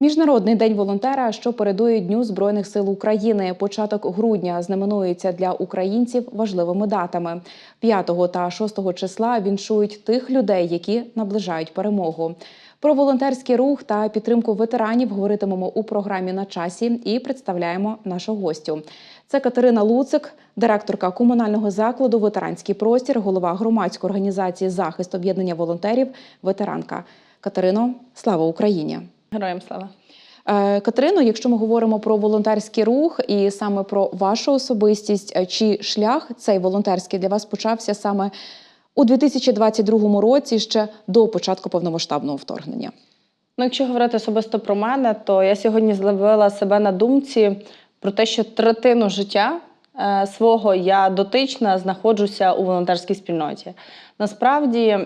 Міжнародний день волонтера, що передує Дню Збройних сил України. Початок грудня знаменується для українців важливими датами. 5 та 6 числа віншують тих людей, які наближають перемогу. Про волонтерський рух та підтримку ветеранів говоритимемо у програмі на часі і представляємо нашу гостю. Це Катерина Луцик, директорка комунального закладу Ветеранський простір, голова громадської організації Захист об'єднання волонтерів, ветеранка. Катерино, слава Україні! Героям слава. Е, Катерино, якщо ми говоримо про волонтерський рух і саме про вашу особистість, е, чи шлях цей волонтерський для вас почався саме у 2022 році, ще до початку повномасштабного вторгнення? Ну, якщо говорити особисто про мене, то я сьогодні зловила себе на думці про те, що третину життя свого я дотична знаходжуся у волонтерській спільноті. Насправді,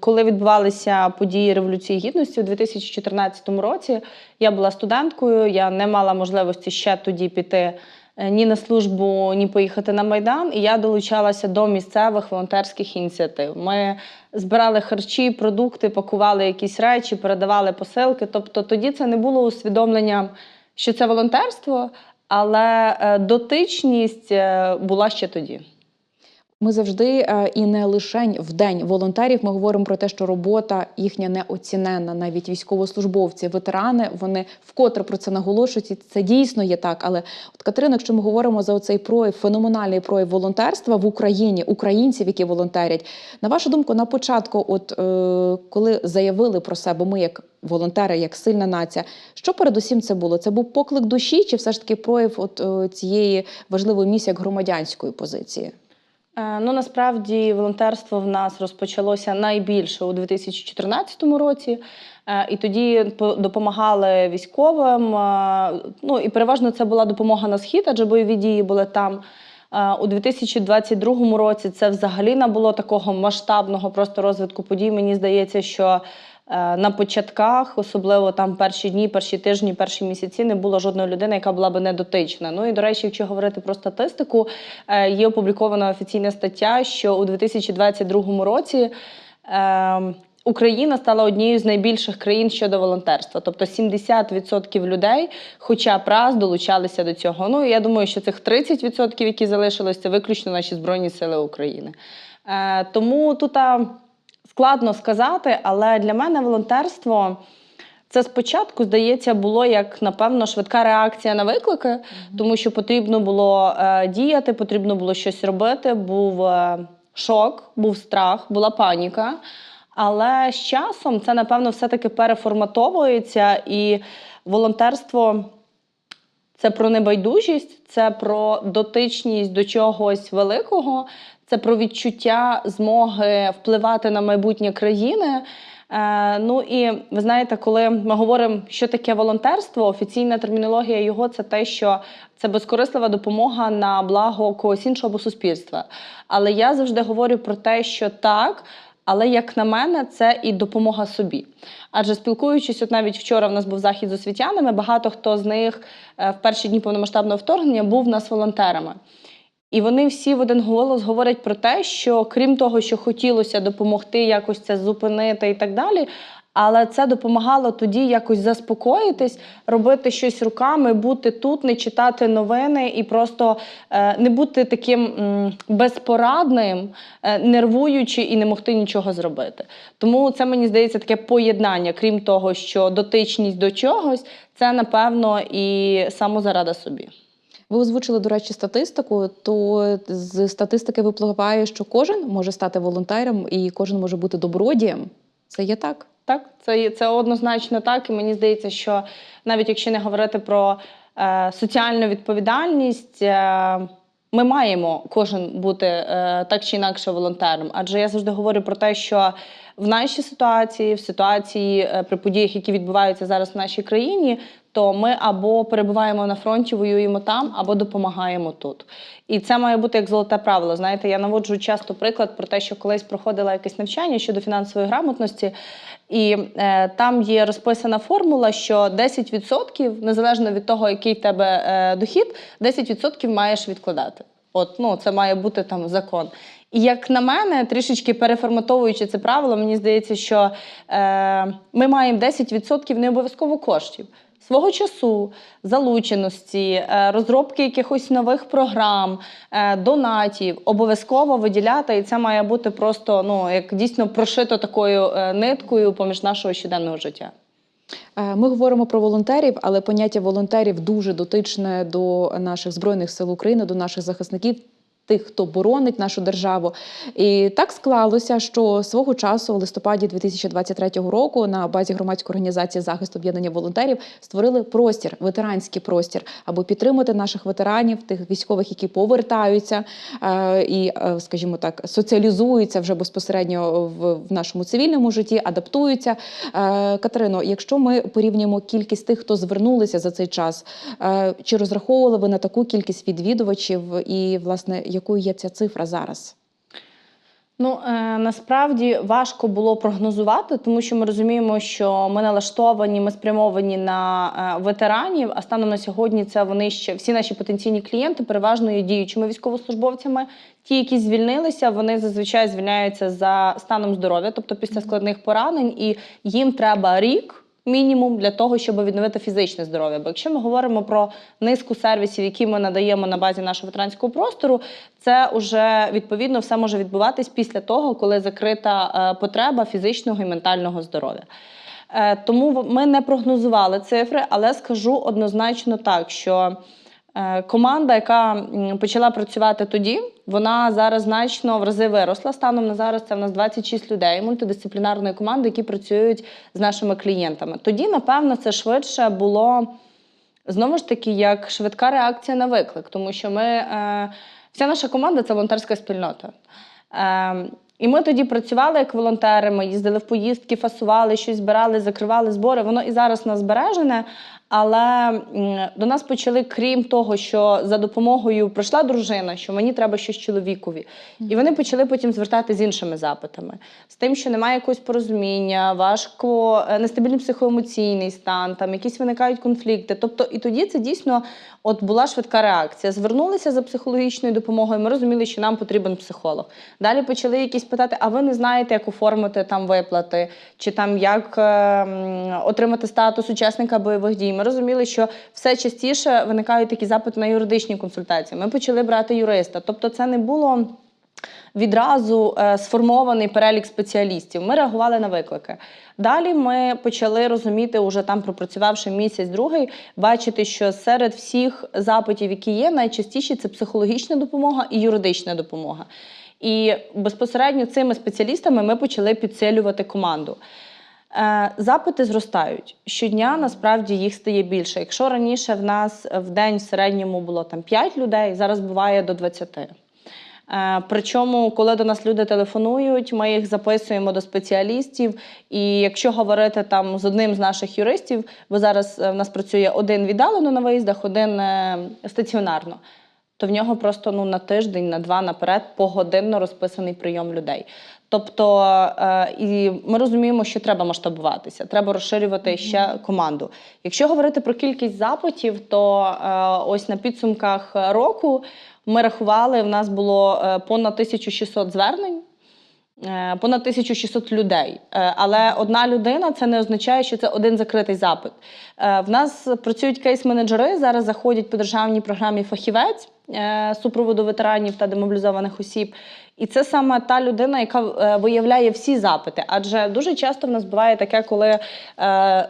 коли відбувалися події Революції Гідності у 2014 році, я була студенткою, я не мала можливості ще тоді піти е, ні на службу, ні поїхати на майдан. І я долучалася до місцевих волонтерських ініціатив. Ми збирали харчі, продукти, пакували якісь речі, передавали посилки. Тобто тоді це не було усвідомленням, що це волонтерство, але е, дотичність е, була ще тоді. Ми завжди е, і не лише в день волонтерів. Ми говоримо про те, що робота їхня неоціненна, навіть військовослужбовці, ветерани. Вони вкотре про це наголошують. і Це дійсно є так. Але от Катерина, якщо ми говоримо за оцей прояв, феноменальний прояв волонтерства в Україні, українців, які волонтерять, на вашу думку, на початку, от е, коли заявили про себе, ми як волонтери, як сильна нація, що передусім це було? Це був поклик душі, чи все ж таки прояв от е, цієї важливої місії як громадянської позиції? Е, Ну насправді волонтерство в нас розпочалося найбільше у 2014 році. Е, І тоді допомагали військовим. е, Ну і переважно це була допомога на схід, адже бойові дії були там. У 2022 році це взагалі не було такого масштабного просто розвитку подій. Мені здається, що на початках, особливо там перші дні, перші тижні, перші місяці, не було жодної людини, яка була би недотична. Ну і до речі, якщо говорити про статистику, е, є опублікована офіційна стаття, що у 2022 році. е, Україна стала однією з найбільших країн щодо волонтерства. Тобто 70% людей, хоча б раз, долучалися до цього. Ну я думаю, що цих 30%, які залишились, це виключно наші Збройні Сили України. Е, тому тут а, складно сказати, але для мене волонтерство. Це спочатку, здається, було як напевно швидка реакція на виклики, тому що потрібно було е, діяти, потрібно було щось робити. Був е, шок, був страх, була паніка. Але з часом це, напевно, все-таки переформатовується, і волонтерство це про небайдужість, це про дотичність до чогось великого, це про відчуття змоги впливати на майбутнє країни. Е, ну і ви знаєте, коли ми говоримо, що таке волонтерство, офіційна термінологія його це те, що це безкорислива допомога на благо когось іншого суспільства. Але я завжди говорю про те, що так. Але як на мене, це і допомога собі. Адже спілкуючись, от навіть вчора в нас був захід з освітянами, багато хто з них е, в перші дні повномасштабного вторгнення був в нас волонтерами. І вони всі в один голос говорять про те, що крім того, що хотілося допомогти якось це зупинити і так далі. Але це допомагало тоді якось заспокоїтись, робити щось руками, бути тут, не читати новини і просто е, не бути таким м, безпорадним, е, нервуючи і не могти нічого зробити. Тому це мені здається таке поєднання, крім того, що дотичність до чогось, це напевно і самозарада собі. Ви озвучили, до речі, статистику. То з статистики випливає, що кожен може стати волонтером і кожен може бути добродієм. Це є так. Так, це, є- це однозначно так. І мені здається, що навіть якщо не говорити про е, соціальну відповідальність, е, ми маємо кожен бути е, так чи інакше волонтером. Адже я завжди говорю про те, що в нашій ситуації, в ситуації е, при подіях, які відбуваються зараз в нашій країні, то ми або перебуваємо на фронті, воюємо там, або допомагаємо тут. І це має бути як золоте правило. Знаєте, я наводжу часто приклад про те, що колись проходила якесь навчання щодо фінансової грамотності, і е, там є розписана формула, що 10%, незалежно від того, який в тебе е, дохід, 10% маєш відкладати. От, ну, це має бути там закон. І як на мене, трішечки переформатовуючи це правило, мені здається, що е, ми маємо 10% не обов'язково коштів. Свого часу, залученості, е, розробки якихось нових програм, е, донатів обов'язково виділяти, і це має бути просто ну як дійсно прошито такою е, ниткою поміж нашого щоденного життя. Ми говоримо про волонтерів, але поняття волонтерів дуже дотичне до наших збройних сил України, до наших захисників. Тих, хто боронить нашу державу, і так склалося, що свого часу, у листопаді 2023 року, на базі громадської організації захист об'єднання волонтерів створили простір, ветеранський простір, аби підтримати наших ветеранів, тих військових, які повертаються е, і, е, скажімо так, соціалізуються вже безпосередньо в, в нашому цивільному житті, адаптуються. Е, Катерино, якщо ми порівнюємо кількість тих, хто звернулися за цей час, чи розраховували ви на таку кількість відвідувачів, і власне якою є ця цифра зараз? Ну е, насправді важко було прогнозувати, тому що ми розуміємо, що ми налаштовані, ми спрямовані на е, ветеранів. А станом на сьогодні це вони ще всі наші потенційні клієнти переважно є діючими військовослужбовцями. Ті, які звільнилися, вони зазвичай звільняються за станом здоров'я, тобто після складних поранень, і їм треба рік. Мінімум для того, щоб відновити фізичне здоров'я. Бо якщо ми говоримо про низку сервісів, які ми надаємо на базі нашого ветеранського простору, це вже відповідно все може відбуватись після того, коли закрита е, потреба фізичного і ментального здоров'я. Е, Тому ми не прогнозували цифри, але скажу однозначно так, що команда, яка почала працювати тоді, вона зараз значно в рази виросла. Станом на зараз це в нас 26 людей мультидисциплінарної команди, які працюють з нашими клієнтами. Тоді, напевно, це швидше було знову ж таки як швидка реакція на виклик, тому що ми е, вся наша команда це волонтерська спільнота. Е, і ми тоді працювали як волонтери, ми їздили в поїздки, фасували, щось збирали, закривали збори. Воно і зараз у нас збережене. Але до нас почали, крім того, що за допомогою прийшла дружина, що мені треба щось чоловікові. І вони почали потім звертати з іншими запитами, з тим, що немає якогось порозуміння, важко, е, нестабільний психоемоційний стан, там якісь виникають конфлікти. Тобто, і тоді це дійсно от була швидка реакція. Звернулися за психологічною допомогою. Ми розуміли, що нам потрібен психолог. Далі почали якісь питати: а ви не знаєте, як оформити там виплати, чи там як е, отримати статус учасника бойових дій. Ми розуміли, що все частіше виникають такі запити на юридичні консультації. Ми почали брати юриста. Тобто, це не було відразу е, сформований перелік спеціалістів. Ми реагували на виклики. Далі ми почали розуміти, уже там пропрацювавши місяць другий, бачити, що серед всіх запитів, які є, найчастіші це психологічна допомога і юридична допомога. І безпосередньо цими спеціалістами ми почали підсилювати команду. Е, Запити зростають. Щодня насправді їх стає більше. Якщо раніше в нас в день в середньому було там 5 людей, зараз буває до 20. Е, Причому, коли до нас люди телефонують, ми їх записуємо до спеціалістів. І якщо говорити там з одним з наших юристів, бо зараз е, в нас працює один віддалено на виїздах, один стаціонарно, то в нього просто ну на тиждень, на два наперед погодинно розписаний прийом людей. Тобто, е, і ми розуміємо, що треба масштабуватися, треба розширювати ще команду. Якщо говорити про кількість запитів, то е, ось на підсумках року ми рахували, в нас було е, понад 1600 звернень. Е, Понад 1600 людей, Е, але одна людина це не означає, що це один закритий запит. Е, В нас працюють кейс-менеджери. Зараз заходять по державній програмі фахівець супроводу ветеранів та демобілізованих осіб. І це саме та людина, яка виявляє всі запити. Адже дуже часто в нас буває таке, коли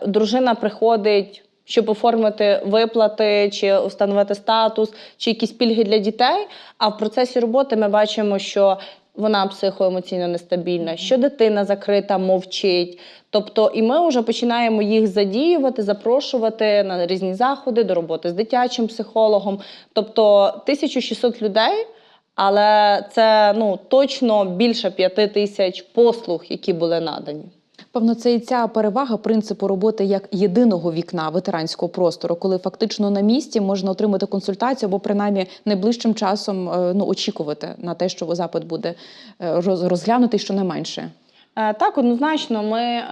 дружина приходить. Щоб оформити виплати чи встановити статус, чи якісь пільги для дітей. А в процесі роботи ми бачимо, що вона психоемоційно нестабільна, що дитина закрита, мовчить. Тобто, і ми вже починаємо їх задіювати, запрошувати на різні заходи до роботи з дитячим психологом. Тобто 1600 людей. Але це ну точно більше п'яти тисяч послуг, які були надані. Певно, це і ця перевага принципу роботи як єдиного вікна ветеранського простору, коли фактично на місці можна отримати консультацію або принаймні найближчим часом е, ну очікувати на те, що запит буде е, роз- розглянутий щонайменше. Е, Так, однозначно, ми е,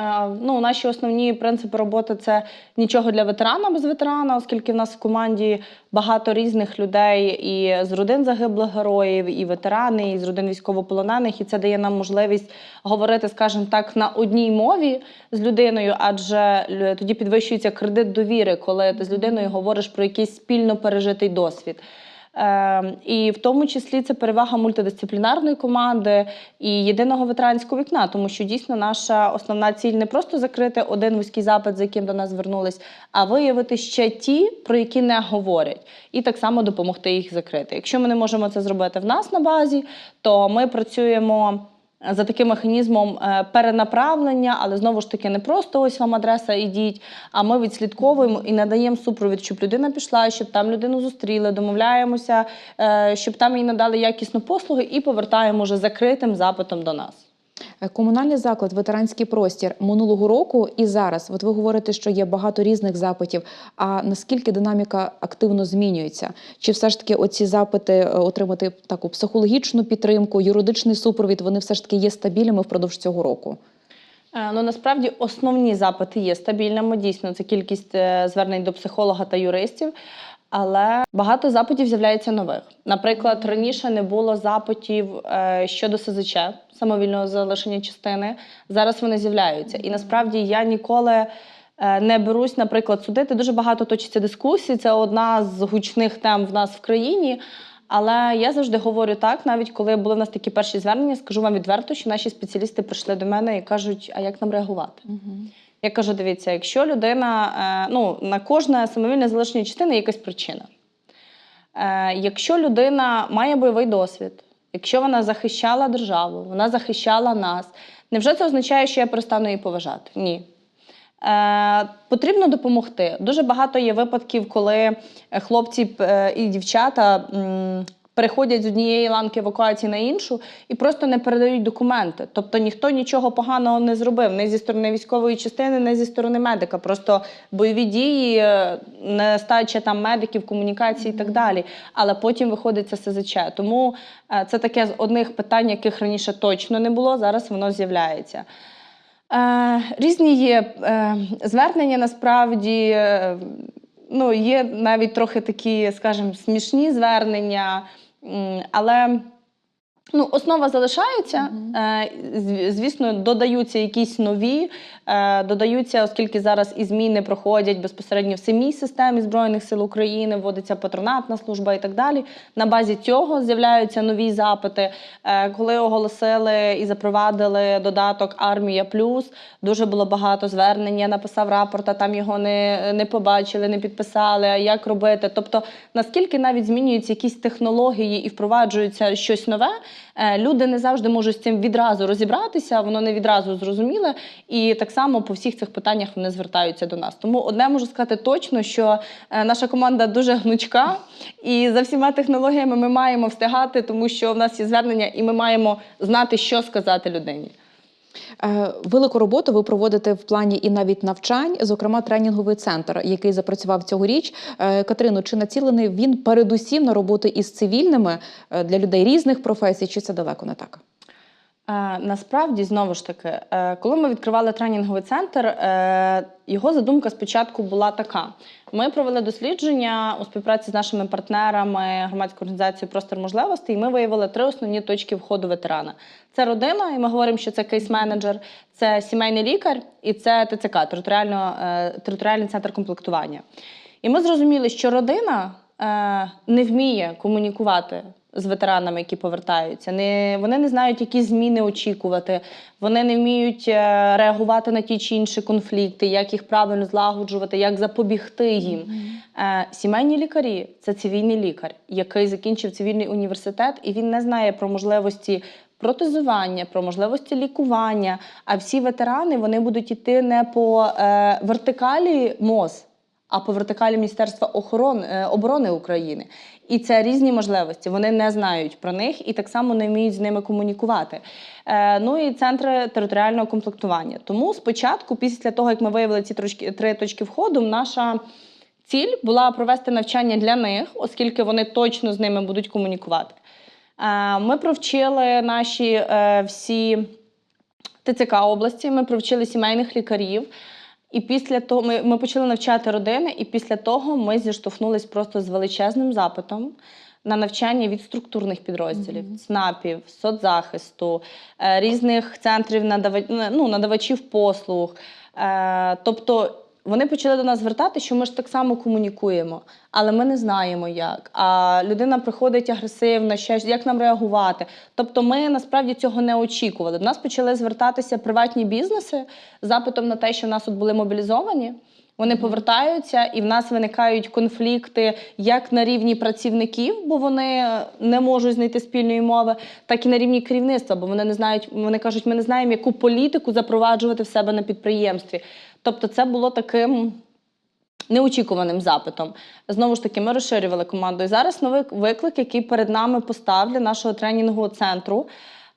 ну, наші основні принципи роботи це нічого для ветерана без ветерана, оскільки в нас в команді багато різних людей і з родин загиблих героїв, і ветерани, і з родин військовополонених. І це дає нам можливість говорити, скажімо так, на одній мові з людиною, адже тоді підвищується кредит довіри, коли ти з людиною говориш про якийсь спільно пережитий досвід. Е, і в тому числі це перевага мультидисциплінарної команди і єдиного ветеранського вікна, тому що дійсно наша основна ціль не просто закрити один вузький запит, за яким до нас звернулись, а виявити ще ті, про які не говорять, і так само допомогти їх закрити. Якщо ми не можемо це зробити в нас на базі, то ми працюємо. За таким механізмом е, перенаправлення, але знову ж таки не просто ось вам адреса ідіть, а ми відслідковуємо і надаємо супровід, щоб людина пішла, щоб там людину зустріли, домовляємося, е, щоб там їй надали якісну послуги і повертаємо вже закритим запитом до нас. Е, Комунальний заклад, ветеранський простір минулого року і зараз. От ви говорите, що є багато різних запитів. А наскільки динаміка активно змінюється? Чи все ж таки оці запити е, отримати таку психологічну підтримку, юридичний супровід, вони все ж таки є стабільними впродовж цього року? Е, Ну насправді основні запити є стабільними. Дійсно, це кількість звернень до психолога та юристів. Але багато запитів з'являється нових. Наприклад, раніше не було запитів е, щодо СЗЧ, самовільного залишення частини. Зараз вони з'являються. І насправді я ніколи е, не берусь, наприклад, судити. Дуже багато точиться дискусій. Це одна з гучних тем в нас в країні. Але я завжди говорю так, навіть коли були в нас такі перші звернення, скажу вам відверто, що наші спеціалісти прийшли до мене і кажуть, а як нам реагувати? Я кажу: дивіться, якщо людина, е, ну на кожне самовільне залишення частини є якась причина. Е, Якщо людина має бойовий досвід, якщо вона захищала державу, вона захищала нас, невже це означає, що я перестану її поважати? Ні. Е, потрібно допомогти. Дуже багато є випадків, коли хлопці е, і дівчата переходять з однієї ланки евакуації на іншу і просто не передають документи. Тобто ніхто нічого поганого не зробив, не зі сторони військової частини, не зі сторони медика. Просто бойові дії, е, нестача там медиків, комунікації і так далі. Але потім виходить це СЗЧ. Тому е, це таке з одних питань, яких раніше точно не було, зараз воно з'являється. Е, різні є звернення насправді. Ну, є навіть трохи такі, скажімо, смішні звернення, але ну, основа залишається. Е, звісно, додаються якісь нові, е, додаються, оскільки зараз і зміни проходять безпосередньо в самій системі Збройних сил України, вводиться патронатна служба і так далі. На базі цього з'являються нові запити. Е, Коли оголосили і запровадили додаток Армія Плюс, дуже було багато звернень. Я написав рапорт, а там його не, не побачили, не підписали. А як робити? Тобто, наскільки навіть змінюються якісь технології і впроваджується щось нове, люди не завжди можуть з цим відразу розібратися, воно не відразу зрозуміле. І так само по всіх цих питаннях вони звертаються до нас. Тому одне можу сказати точно, що е, наша команда дуже гнучка, і за всіма технологіями ми маємо встигати, тому що в нас є звернення, і ми маємо знати, що сказати людині. Е, Велику роботу ви проводите в плані і навіть навчань, зокрема тренінговий центр, який запрацював цьогоріч. Е, Катерино, чи націлений він передусім на роботу із цивільними е, для людей різних професій, чи це далеко не так? Е, Насправді, знову ж таки, е, коли ми відкривали тренінговий центр, е, його задумка спочатку була така: ми провели дослідження у співпраці з нашими партнерами громадською організацією Простір можливостей, і ми виявили три основні точки входу ветерана: це родина, і ми говоримо, що це кейс-менеджер, це сімейний лікар і це ТЦК територіальний центр комплектування. І ми зрозуміли, що родина не вміє комунікувати з ветеранами, які повертаються. Не, вони не знають, які зміни очікувати, вони не вміють е, реагувати на ті чи інші конфлікти, як їх правильно злагоджувати, як запобігти їм. Е, сімейні лікарі це цивільний лікар, який закінчив цивільний університет, і він не знає про можливості. Протезування, про можливості лікування. А всі ветерани вони будуть йти не по е, вертикалі МОЗ, а по вертикалі Міністерства охорони е, оборони України. І це різні можливості. Вони не знають про них і так само не вміють з ними комунікувати. Е, ну і центри територіального комплектування. Тому спочатку, після того як ми виявили ці трошки три точки входу, наша ціль була провести навчання для них, оскільки вони точно з ними будуть комунікувати. Е, Ми провчили наші всі ТЦК області. Ми привчили сімейних лікарів. І після того ми, ми почали навчати родини, і після того ми зіштовхнулись просто з величезним запитом на навчання від структурних підрозділів, ЦНАПів, соцзахисту, е, різних центрів надава... ну, надавачів послуг. Е, тобто вони почали до нас звертати, що ми ж так само комунікуємо, але ми не знаємо як. А людина приходить агресивно, ще як нам реагувати. Тобто, ми насправді цього не очікували. До нас почали звертатися приватні бізнеси запитом на те, що нас тут були мобілізовані. Вони повертаються, і в нас виникають конфлікти як на рівні працівників, бо вони не можуть знайти спільної мови, так і на рівні керівництва, бо вони не знають, вони кажуть, ми не знаємо, яку політику запроваджувати в себе на підприємстві. Тобто, це було таким неочікуваним запитом. Знову ж таки, ми розширювали команду. І зараз новий виклик, який перед нами постав нашого тренінгового центру,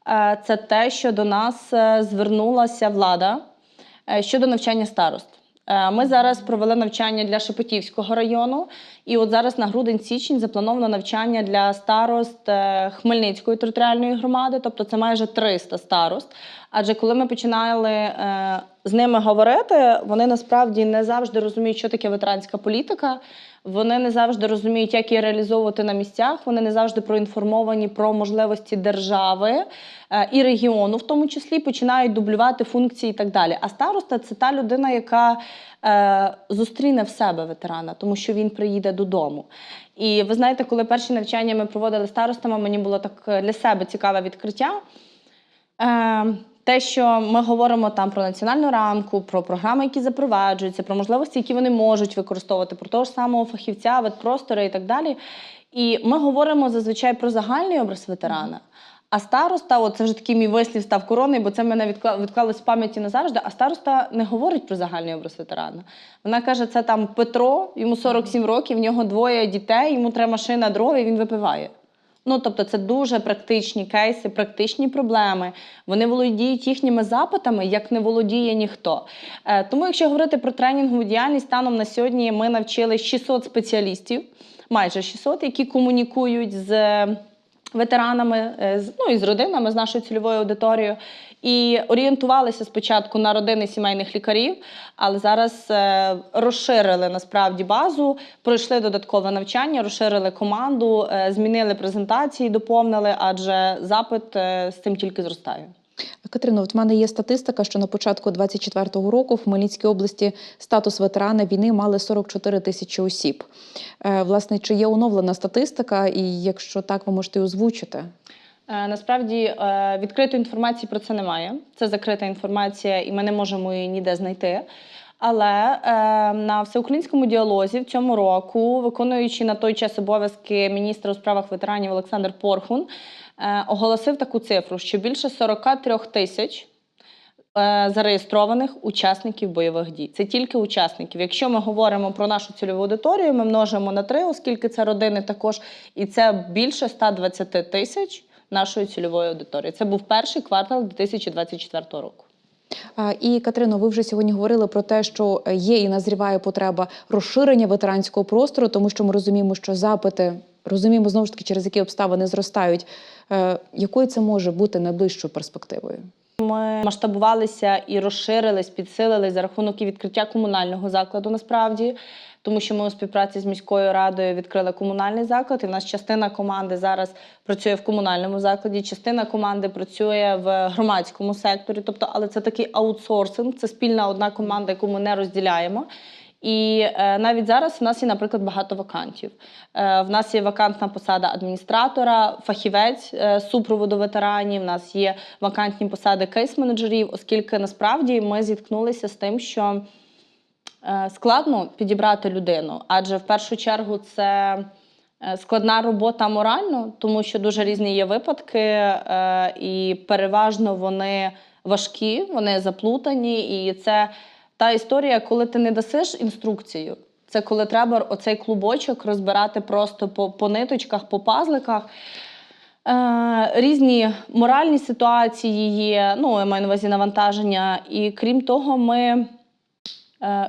е, це те, що до нас е, звернулася влада е, щодо навчання старост. Е, Ми зараз провели навчання для Шепетівського району, і от зараз на грудень-січень заплановано навчання для старост е, Хмельницької територіальної громади, тобто це майже 300 старост. Адже коли ми починали е, з ними говорити, вони насправді не завжди розуміють, що таке ветеранська політика. Вони не завжди розуміють, як її реалізовувати на місцях. Вони не завжди проінформовані про можливості держави е, і регіону, в тому числі починають дублювати функції і так далі. А староста це та людина, яка е, зустріне в себе ветерана, тому що він приїде додому. І ви знаєте, коли перші навчання ми проводили старостами, мені було так е, для себе цікаве відкриття. Те, що ми говоримо там про національну рамку, про програми, які запроваджуються, про можливості, які вони можуть використовувати, про того ж самого фахівця, ветпростори і так далі. І ми говоримо зазвичай про загальний образ ветерана. А староста, от це вже такий мій вислів став короною, бо це мене відкла- відклалось в пам'яті назавжди. А староста не говорить про загальний образ ветерана. Вона каже: це там Петро, йому 47 років, в нього двоє дітей, йому треба машина дрова, і він випиває. Ну, тобто, це дуже практичні кейси, практичні проблеми. Вони володіють їхніми запитами, як не володіє ніхто. Е, тому, якщо говорити про тренінгову діяльність, станом на сьогодні ми навчили 600 спеціалістів, майже 600, які комунікують з ветеранами, е, ну і з родинами, з нашою цільовою аудиторією. І орієнтувалися спочатку на родини сімейних лікарів, але зараз е, розширили насправді базу, пройшли додаткове навчання, розширили команду, е, змінили презентації, доповнили, адже запит з цим тільки зростає. Катерино, от в мене є статистика, що на початку 24-го року в Хмельницькій області статус ветерана війни мали 44 тисячі осіб. Е, Власне, чи є оновлена статистика, і якщо так, ви можете озвучити? Е, Насправді е, відкритої інформації про це немає. Це закрита інформація, і ми не можемо її ніде знайти. Але е, на всеукраїнському діалозі в цьому року, виконуючи на той час обов'язки міністра у справах ветеранів Олександр Порхун, е, оголосив таку цифру, що більше 43 тисяч е, зареєстрованих учасників бойових дій. Це тільки учасників. Якщо ми говоримо про нашу цільову аудиторію, ми множимо на три, оскільки це родини також, і це більше 120 тисяч нашої цільової аудиторії. Це був перший квартал 2024 року. І Катерино, ви вже сьогодні говорили про те, що є і назріває потреба розширення ветеранського простору, тому що ми розуміємо, що запити розуміємо знову ж таки, через які обставини зростають. Е, Якою це може бути найближчою перспективою? Ми масштабувалися і розширились, підсилились за рахунок і відкриття комунального закладу насправді, тому що ми у співпраці з міською радою відкрили комунальний заклад, і в нас частина команди зараз працює в комунальному закладі, частина команди працює в громадському секторі. Тобто, але це такий аутсорсинг, це спільна одна команда, яку ми не розділяємо. І е, навіть зараз в нас є, наприклад, багато вакантів. Е, в нас є вакантна посада адміністратора, фахівець е, супроводу ветеранів. В нас є вакантні посади кейс-менеджерів, оскільки насправді ми зіткнулися з тим, що складно підібрати людину, адже в першу чергу це. е, Складна робота морально, тому що дуже різні є випадки, е, і переважно вони важкі, вони заплутані. І це та історія, коли ти не дасиш інструкцію. Це коли треба оцей клубочок розбирати просто по, по ниточках, по пазликах. Е, різні моральні ситуації є, ну, я маю на увазі навантаження. І крім того, ми е,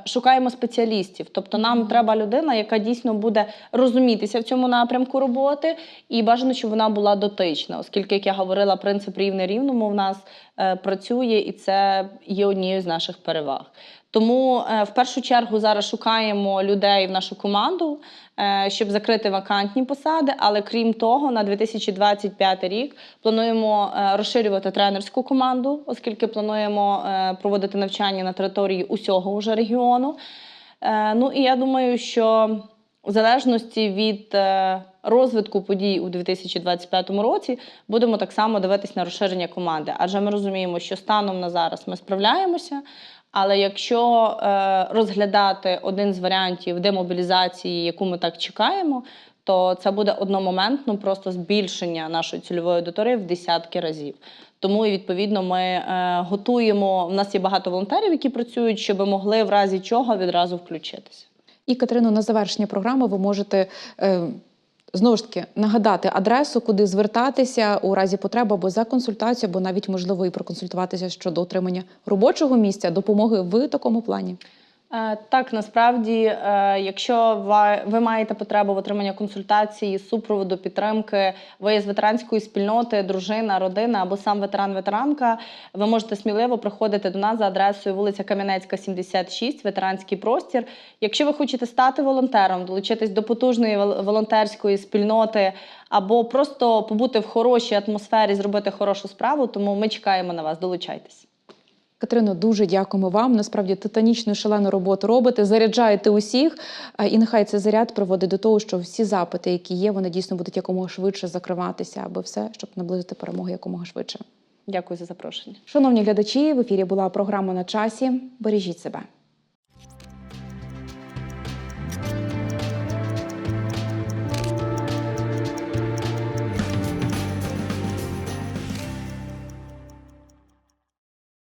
шукаємо спеціалістів. Тобто нам треба людина, яка дійсно буде розумітися в цьому напрямку роботи, і бажано, щоб вона була дотична, оскільки, як я говорила, принцип рівне рівному в нас е, працює, і це є однією з наших переваг. Тому е, в першу чергу зараз шукаємо людей в нашу команду, е, щоб закрити вакантні посади. Але крім того, на 2025 рік плануємо е, розширювати тренерську команду, оскільки плануємо проводити навчання на території усього уже регіону. Ну і я думаю, що в залежності від розвитку подій у 2025 році будемо так само дивитись на розширення команди. Адже ми розуміємо, що станом на зараз ми справляємося. Але якщо е, розглядати один з варіантів демобілізації, яку ми так чекаємо, то це буде одномоментно просто збільшення нашої цільової аудиторії в десятки разів. Тому і відповідно ми е, готуємо. У нас є багато волонтерів, які працюють, щоб могли в разі чого відразу включитися. І Катерино, на завершення програми ви можете е, знову ж таки нагадати адресу, куди звертатися у разі потреби або за консультацією, або навіть можливо і проконсультуватися щодо отримання робочого місця, допомоги в такому плані. Е, Так, насправді, е, якщо ви маєте потребу в отриманні консультації, супроводу, підтримки, ви з ветеранської спільноти, дружина, родина або сам ветеран-ветеранка, ви можете сміливо приходити до нас за адресою вулиця Кам'янецька, 76, ветеранський простір. Якщо ви хочете стати волонтером, долучитись до потужної волонтерської спільноти або просто побути в хорошій атмосфері, зробити хорошу справу, тому ми чекаємо на вас. Долучайтесь. Катерино, дуже дякуємо вам. Насправді титанічну шалену роботу робите, заряджаєте усіх. І нехай цей заряд приводить до того, що всі запити, які є, вони дійсно будуть якомога швидше закриватися, аби все, щоб наблизити перемогу якомога швидше. Дякую за запрошення. Шановні глядачі, в ефірі була програма на часі. Бережіть себе.